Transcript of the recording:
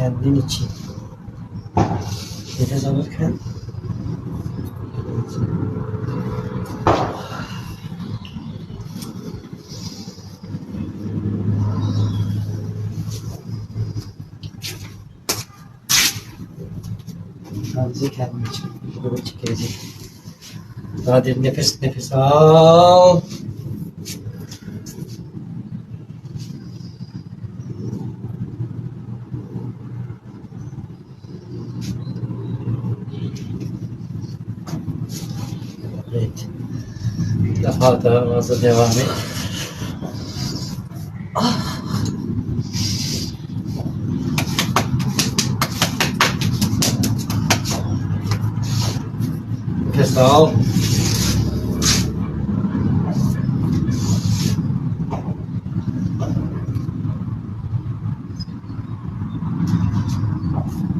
kendin için. Nefes alırken Sadece kendin için. Böyle çekilecek. Daha derin nefes nefes al. Evet. Daha da fazla devam et. Nefes al.